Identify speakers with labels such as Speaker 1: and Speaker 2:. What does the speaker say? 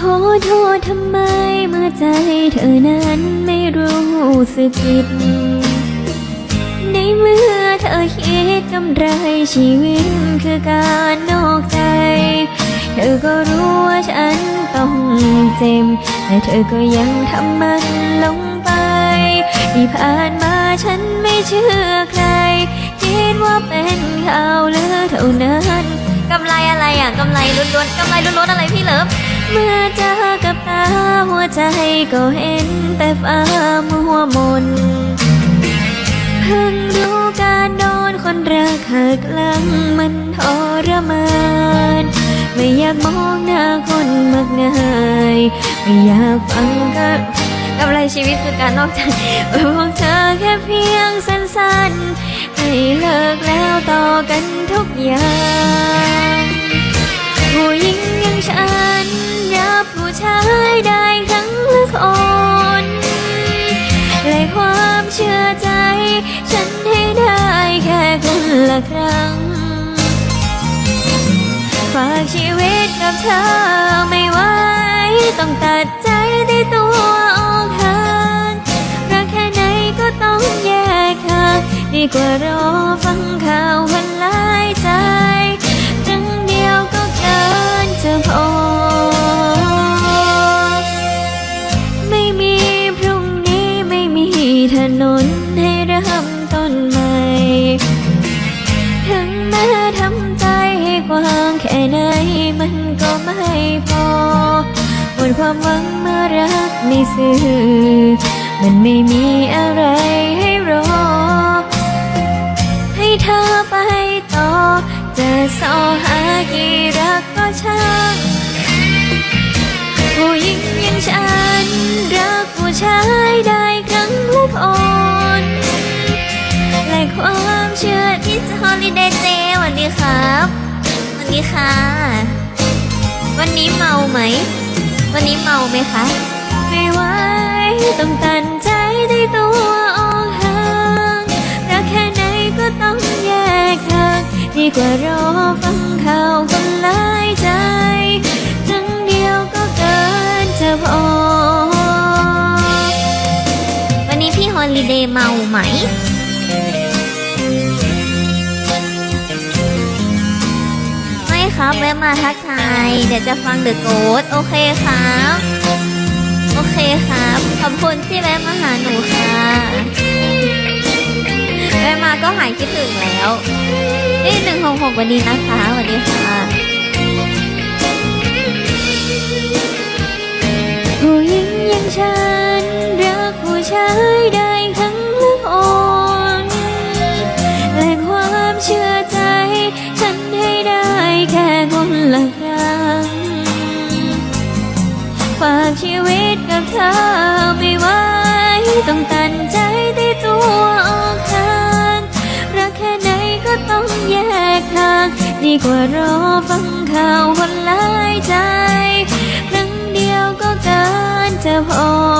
Speaker 1: ขอโทษทำไมเมื่อใจเธอนั้นไม่รู้สึกผิด ในเมื่อเธอคิดกำไรชีวิตคือการนอกใจ เธอก็รู้ว่าฉันต้องเจ็บแต่เธอก็ยังทำมันลงไปที่ผ่านมาฉันไม่เชื่อใคร คิดว่าเป็นข่าวลือเท่านั้นกำไรอะไรอะกำไรล้วนๆกำไรล้วนๆอะไรพี่ ใจก็เห็นแต่ฟ้ามัวมนเพิ่งรู้การโดนคนรักหักหลังมันทรมานไม่อยากมองหน้าคนมากง่ายไม่อยากฟังกับกับอะไรชีวิตคือการนอกใจบอกเธอแค่เพียงสั้นๆ ให้เลิกแล้วต่อกันทุกอย่างผู้หญิงอย่างฉันรับผู้ชาย กับเธอไม่ไหวต้องตัดใจในตัวออกห่างรักแค่ไหนก็ต้องแยกทางดีกว่ารอฟังข่าวมันหลายใจครั้งเดียวก็เกินจะพอไม่มีพรุ่งนี้ไม่มีถนนให้เริ่มต้นใหม่ถึงแม้ทำใจให้กว้างแค่ไหนมัน พอหมดความหวังเมื่อรักไม่ซื่อ มันไม่มีอะไรให้รอ ให้เธอไปต่อ จะสอหากี่รักก็ช่างผู้หญิงอย่างฉัน รักผู้ชายได้ครั้งละคนและความเชื่อที่ฮอลิเดย์เจวัสดีครับ วัสดีค่ะ วันนี้เมาไหม วันนี้เมาไหมคะ ไม่ไหวต้องตัดใจได้ตัวออกห่างรักแค่ไหนก็ต้องแยกทางดีกว่ารอฟังข่าวคนหลายใจครั้งเดียวก็เกินจะพอ วันนี้พี่ฮอลิเดย์เมาไหม แวะมาทักทาย เดี๋ยวจะฟังเดอะโกดโอเคครับ โอเคครับ ขอบคุณที่แวะมาหาหนูค่ะ แวะมาก็หายคิดถึงแล้ว นี่หนึ่งหกหกวันนี้นะคะสวัสดีค่ะากชีวิตกับเธอไม่ไหวต้องตันใจที่ตัวออกทางรักแค่ไหนก็ต้องแยกทางดีกว่ารอฟังข่าวคนร้ายใจ ครั้งเดียวก็การจะพอ